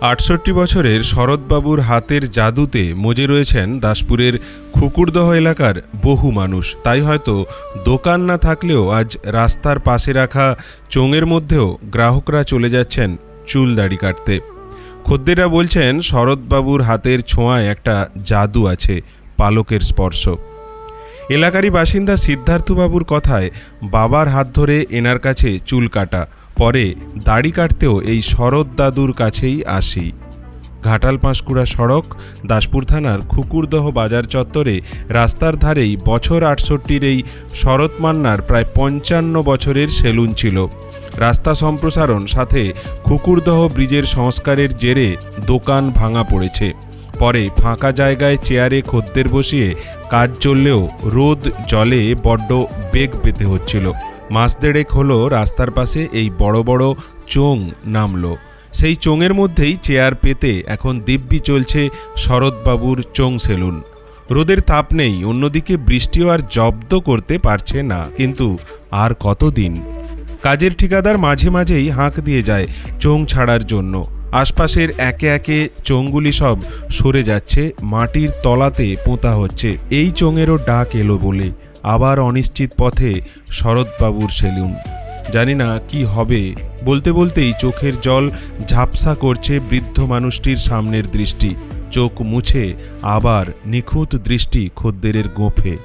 আটষট্টি বছরের শরৎবাবুর হাতের জাদুতে মজে রয়েছেন দাসপুরের খুকুরদহ এলাকার বহু মানুষ। তাই হয়তো দোকান না থাকলেও আজ রাস্তার পাশে রাখা চোঙের মধ্যেও গ্রাহকরা চলে যাচ্ছেন চুল দাড়ি কাটতে। খদ্দেরা বলছেন, শরৎবাবুর হাতের ছোঁয়ায় একটা জাদু আছে, পালকের স্পর্শ। এলাকারই বাসিন্দা সিদ্ধার্থবাবুর কথায় বাবার হাত ধরে এনার কাছে চুল কাটা। পরে দাড়ি কাটতেও এই শরৎ দাদুর কাছেই আসি। ঘাটাল পাঁশকুড়া সড়ক, দাসপুর থানার খুকুরদহ বাজার চত্বরে রাস্তার ধারেই বছর আটষট্টির এই শরৎ মান্নার প্রায় পঞ্চান্ন বছরের সেলুন ছিল। রাস্তা সম্প্রসারণ সাথে খুকুরদহ ব্রিজের সংস্কারের জেরে দোকান ভাঙা পড়েছে। পরে ফাঁকা জায়গায় চেয়ারে খদ্দের বসিয়ে কাজ চললেও রোদ, জলে বড্ড বেগ পেতে হচ্ছিল। মাস দেড়েক হলো রাস্তার পাশে এই বড় বড় চোং নামলো। সেই চোঙের মধ্যেই চেয়ার পেতে এখন দিব্যি চলছে শরৎবাবুর চোং সেলুন। রোদের তাপ নেই, অন্যদিকে বৃষ্টিও আর জব্দ করতে পারছে না, কিন্তু আর কতদিন? কাজের ঠিকাদার মাঝে মাঝেই হাঁক দিয়ে যায় চোং ছাড়ার জন্য। আশপাশের একে একে চোঙগুলি সব সরে যাচ্ছে, মাটির তলাতে পোঁতা হচ্ছে। এই চোঙেরও ডাক এলো বলে। আবার অনিশ্চিত পথে শরৎবাবুর সেলুন। জানি না কি হবে। বলতে বলতেই চোখের জল ঝাপসা করছে বৃদ্ধ মানুষটির সামনের দৃষ্টি। চোখ মুছে আবার নিখুঁত দৃষ্টি খদ্দেরের গোঁফে।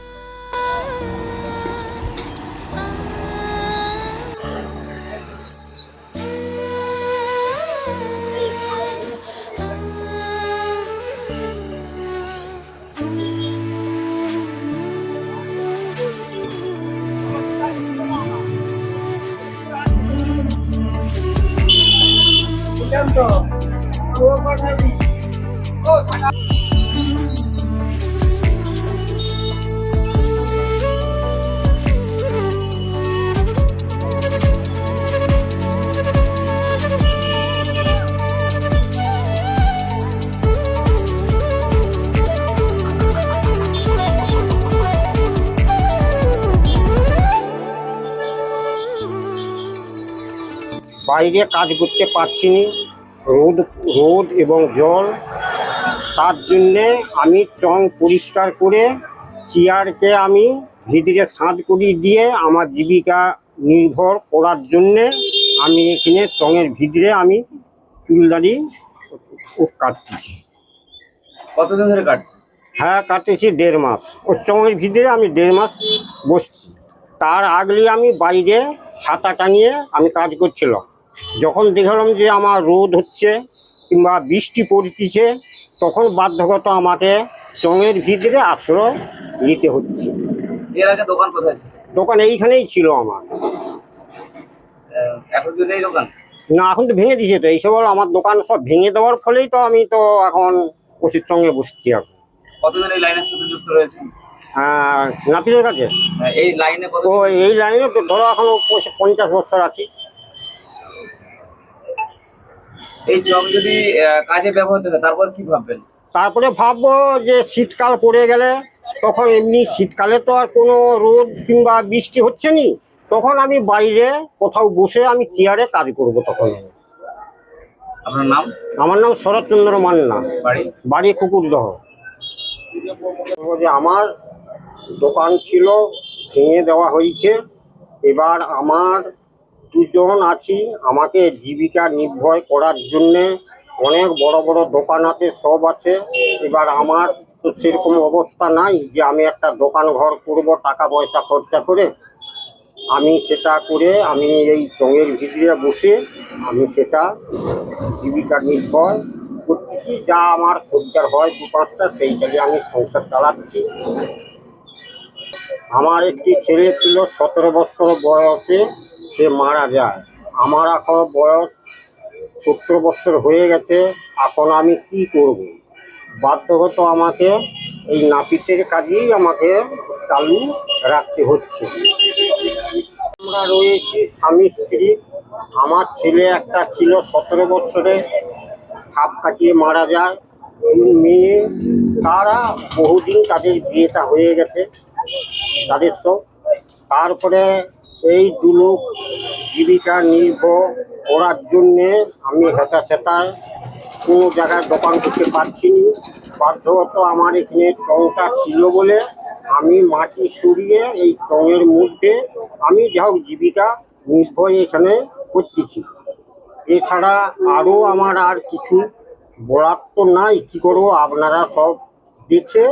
বাইরে কাজ করতে পারছি নি। রোদ রোদ এবং জল তার জন্যে আমি চং পরিষ্কার করে চেয়ারকে আমি ভিতরে সাঁত করি দিয়ে আমার জীবিকা নির্ভর করার জন্যে আমি এখানে চঙের ভিতরে আমি চুলদারি কাটতেছি। কতদিন ধরে কাটছে হ্যাঁ কাটেছি দেড় মাস। ও চঙের ভিতরে আমি দেড় মাস বসছি। তার আগলে আমি বাইরে ছাতা টাঙিয়ে আমি কাজ করছিলাম। যখন দেখলাম যে আমার রোদ হচ্ছে কিংবা বৃষ্টি পড়তেছে তখন বাধ্যগত আমাকে চঙের ভিতরে আশ্রয় নিতে হচ্ছে। এর আগে দোকান কোথায় ছিল? দোকান এইখানেই ছিল আমার। এখন যদি এই দোকান? না এখন তো ভেঙে দিয়েছে তো এইসব আমার দোকান সব ভেঙে দেওয়ার ফলেই তো আমি তো এখন ওষুধ সঙ্গে বসছি এখন। কতদিন এই লাইনের সাথে যুক্ত রয়েছে নাপিতের কাছে? এই লাইনে তো এই লাইনে তো ধরো এখনও পঞ্চাশ বছর আছি। এই চক যদি কাজে ব্যবহৃত তারপর কি ভাববেন? তারপরে ভাববো যে শীতকাল পড়ে গেলে তখন এমনি শীতকালে তো আর কোনো রোদ কিংবা বৃষ্টি হচ্ছে নি তখন আমি বাইরে কোথাও বসে আমি চেয়ারে কাজ করব তখন। আপনার নাম? আমার নাম শরৎচন্দ্র মান্না। বাড়ি? বাড়ি কুকুরদহ। যে আমার দোকান ছিল ভেঙে দেওয়া হয়েছে এবার আমার দুজন আছি। আমাকে জীবিকা নির্ভর করার জন্যে অনেক বড় বড় দোকান আছে, সব আছে। এবার আমার তো সেরকম অবস্থা নাই যে আমি একটা দোকান ঘর করব, টাকা পয়সা খরচা করে। আমি সেটা করে আমি এই চঙের ভিতরে বসে আমি সেটা জীবিকা নির্ভর করতেছি। যা আমার খরচার হয় দু পাঁচটা সেইটাকে আমি সংসার চালাচ্ছি। আমার একটি ছেলে ছিল সতেরো বছর বয়সে। সে মারা যায়। আমার এখন বয়স সত্তর বছর হয়ে গেছে, এখন আমি কি করব? বাধ্যগত আমাকে এই নাপিতের কাজেই আমাকে চালু রাখতে হচ্ছে। আমরা রয়েছি স্বামী, স্ত্রী। আমার ছেলে একটা ছিল সতেরো বছরে, সাপ কাটিয়ে মারা যায়। মেয়ে, তারা বহুদিন তাদের বিয়েটা হয়ে গেছে, তাদের সব। তারপরে এই দুলোক জীবিকা নির্ভর করার জন্যে আমি হেঁটা সেটায় কোনো জায়গায় দোকান করতে পারছি না। বাধ্যগত আমার এখানে টংটা ছিল বলে আমি মাটি সরিয়ে এই টঙের মধ্যে আমি যা জীবিকা নির্ভর এখানে করতেছি। এছাড়া আরও আমার আর কিছু বলার তো নাই, কী করব আপনারা সব দেখে